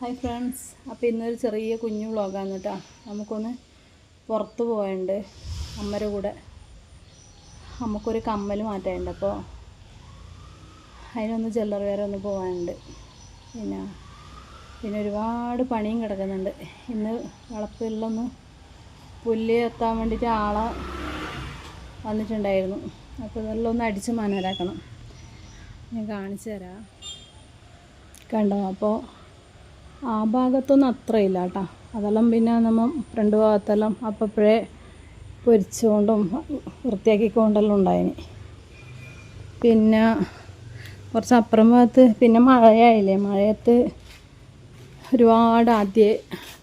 Hi friends അപ്പോൾ ഇന്നൊരു ചെറിയ കുഞ്ഞു വ്ളോഗാണ് കേട്ടോ. നമുക്കൊന്ന് പുറത്ത് പോയുണ്ട് അമ്മയുടെ കൂടെ. നമുക്കൊരു കമ്മൽ മാറ്റാനുണ്ട്. അപ്പോൾ അതിനൊന്ന് ജ്വല്ലറി വേറെ ഒന്ന് പോകാനുണ്ട് പിന്നെ പിന്നെ ഒരുപാട് പണിയും കിടക്കുന്നുണ്ട്. ഇന്ന് വളപ്പിലൊന്ന് പുല്ല് എത്താൻ വേണ്ടിയിട്ട് ആളെ വന്നിട്ടുണ്ടായിരുന്നു. അപ്പോൾ ഇതെല്ലാം ഒന്ന് അടിച്ച് മനോരാക്കണം. ഞാൻ കാണിച്ചു തരാം. കണ്ടോ? അപ്പോൾ ആ ഭാഗത്തൊന്നും അത്രയില്ല കേട്ടോ അതെല്ലാം പിന്നെ നമ്മൾ ഫ്രണ്ട് ഭാഗത്തെല്ലാം അപ്പപ്പോഴേ പൊരിച്ചുകൊണ്ടും വൃത്തിയാക്കിക്കൊണ്ടെല്ലാം ഉണ്ടായിന്. പിന്നെ കുറച്ച് അപ്പുറം ഭാഗത്ത് പിന്നെ മഴയായില്ലേ? മഴയത്ത് ഒരുപാട് ആദ്യം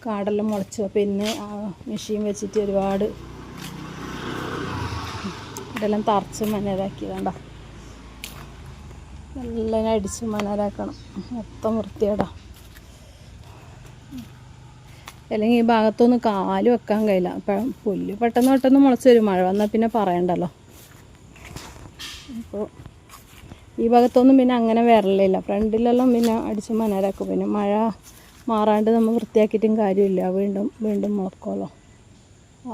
കാടെല്ലാം മുളച്ചു. പിന്നെ ആ മെഷീൻ വെച്ചിട്ട് ഒരുപാട് ഇതെല്ലാം തറച്ച് മനരാക്കിയതാണ്ട നല്ല അടിച്ച് മനരാക്കണം. മൊത്തം വൃത്തിയേടാ. അല്ലെങ്കിൽ ഈ ഭാഗത്തൊന്നും കാൽ വെക്കാൻ കഴിയില്ല. അപ്പം പുല്ല് പെട്ടെന്ന് പെട്ടെന്ന് മുളച്ച് വരും. മഴ വന്നാൽ പിന്നെ പറയണ്ടല്ലോ. അപ്പോൾ ഈ ഭാഗത്തൊന്നും പിന്നെ അങ്ങനെ വരലില്ല. ഫ്രണ്ടിലെല്ലാം പിന്നെ അടിച്ച് മനരാക്കും. പിന്നെ മഴ മാറാണ്ട് നമ്മൾ വൃത്തിയാക്കിയിട്ടും കാര്യമില്ല. വീണ്ടും വീണ്ടും മുളക്കുമല്ലോ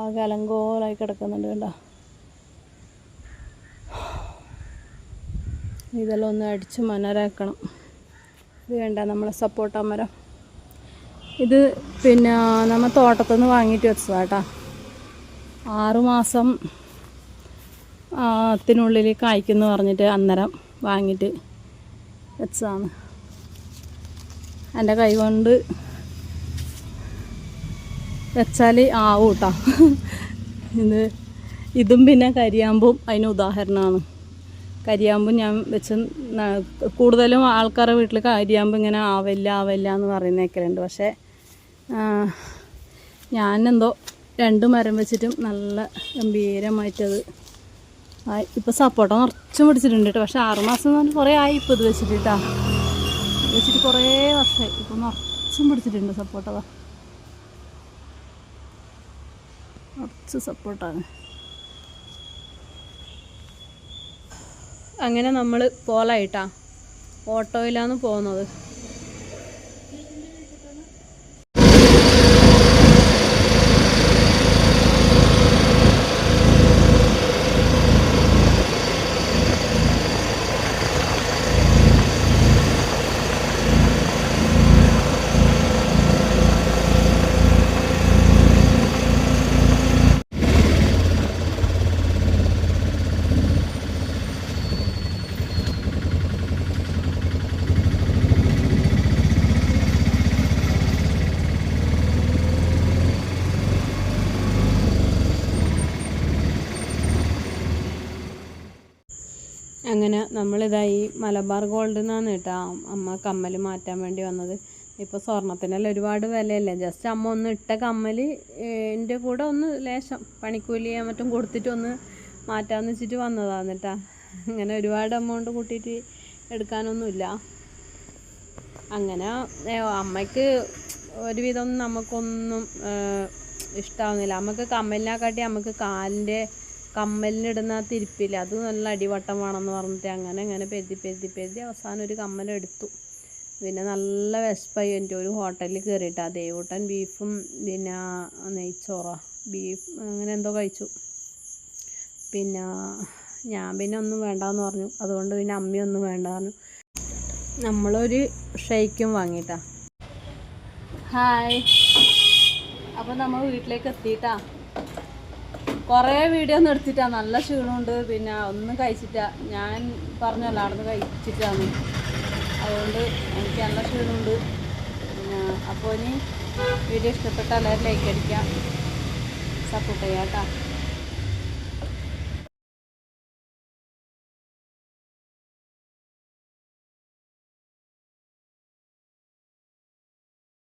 ആകെ അലങ്കോലായി കിടക്കുന്നുണ്ട് കണ്ടോ. ഇതെല്ലാം ഒന്ന് അടിച്ച് മനരാക്കണം. ഇത് വേണ്ട നമ്മളെ സപ്പോർട്ടാ മരം. ഇത് പിന്നെ നമ്മൾ തോട്ടത്തിൽ നിന്ന് വാങ്ങിയിട്ട് വെച്ചതാട്ടാ. ആറുമാസം ത്തിനുള്ളിൽ കായ്ക്കുന്നു പറഞ്ഞിട്ട് അന്നേരം വാങ്ങിയിട്ട് വെച്ചതാണ്. എന്റെ കൈ കൊണ്ട് വെച്ചാൽ ആവും കേട്ടോ ഇത് ഇതും പിന്നെ കരിയാമ്പും അതിന് ഉദാഹരണമാണ്. കരിയാമ്പും ഞാൻ വെച്ച് കൂടുതലും ആൾക്കാരുടെ വീട്ടിൽ കരിയാമ്പ് ഇങ്ങനെ ആവില്ല ആവില്ല എന്ന് പറയുന്നേക്കലുണ്ട്. പക്ഷേ ഞാനെന്തോ രണ്ട് മരം വെച്ചിട്ടും നല്ല ഗംഭീരമായിട്ടത് ആയി. ഇപ്പോൾ സപ്പോട്ട നിറച്ചും പിടിച്ചിട്ടുണ്ട് കേട്ടോ. പക്ഷേ ആറുമാസം എന്ന് പറഞ്ഞാൽ കുറേ ആയി ഇപ്പോൾ ഇത് വെച്ചിട്ട് കേട്ടോ വെച്ചിട്ട് കുറേ വർഷമായി ഇപ്പോൾ നിറച്ചും പിടിച്ചിട്ടുണ്ട് സപ്പോട്ടതാ നിറച്ച് സപ്പോർട്ടാണ് അങ്ങനെ നമ്മൾ പോലായിട്ടാ ഓട്ടോയിലാണ് പോകുന്നത്. അങ്ങനെ നമ്മളിതാ ഈ മലബാർ ഗോൾഡ് നിന്നാണ് കേട്ടോ അമ്മ കമ്മൽ മാറ്റാൻ വേണ്ടി വന്നത്. ഇപ്പോൾ സ്വർണത്തിനെല്ലാം ഒരുപാട് വിലയല്ലേ? ജസ്റ്റ് അമ്മ ഒന്ന് ഇട്ട കമ്മൽ എന്റെ കൂടെ ഒന്ന് ലേശം പണിക്കൂലി മറ്റും കൊടുത്തിട്ട് ഒന്ന് മാറ്റാന്ന് വെച്ചിട്ട് വന്നതാണ് കേട്ടോ അങ്ങനെ ഒരുപാട് എമൗണ്ട് കൂട്ടിയിട്ട് എടുക്കാനൊന്നുമില്ല. അങ്ങനെ അമ്മയ്ക്ക് ഒരുവിധം നമുക്കൊന്നും ഇഷ്ടമാവുന്നില്ല നമുക്ക് കമ്മലിനെക്കാട്ടി നമുക്ക് കാലിന്റെ കമ്മലിനിടുന്ന ആ തിരിപ്പില്ല? അത് നല്ല അടിവട്ടം വേണമെന്ന് പറഞ്ഞിട്ട് അങ്ങനെ അങ്ങനെ പെരുതി പെരുതി പെരുതി അവസാനം ഒരു കമ്മലെടുത്തു. പിന്നെ നല്ല വിശപ്പായി എന്റെ ഒരു ഹോട്ടലിൽ കയറിയിട്ട്. ആ ദേവൂട്ടൻ ബീഫും പിന്നെ നെയ്ച്ചോറ ബീഫ് അങ്ങനെ എന്തോ കഴിച്ചു. പിന്നെ ഞാൻ പിന്നെ ഒന്നും വേണ്ടാന്ന് പറഞ്ഞു. അതുകൊണ്ട് പിന്നെ അമ്മയൊന്നും വേണ്ട പറഞ്ഞു. നമ്മളൊരു ഷെയ്ക്കും വാങ്ങിട്ടാ ഹായ്. അപ്പോൾ നമ്മൾ വീട്ടിലേക്ക് എത്തിയിട്ടാ? കുറേ വീഡിയോ ഒന്നും എടുത്തിട്ടാ. നല്ല ക്ഷീണമുണ്ട്. പിന്നെ ഒന്നും കഴിച്ചിട്ടാ ഞാൻ പറഞ്ഞല്ല അവിടെ നിന്ന് കഴിച്ചിട്ടാണ്. അതുകൊണ്ട് എനിക്ക് നല്ല ക്ഷീണമുണ്ട്. പിന്നെ അപ്പോൾ ഇനി വീഡിയോ ഇഷ്ടപ്പെട്ടാൽ എല്ലാവരും ലൈക്ക് അടിക്കാം സപ്പോർട്ട് ചെയ്യാം കേട്ടോ.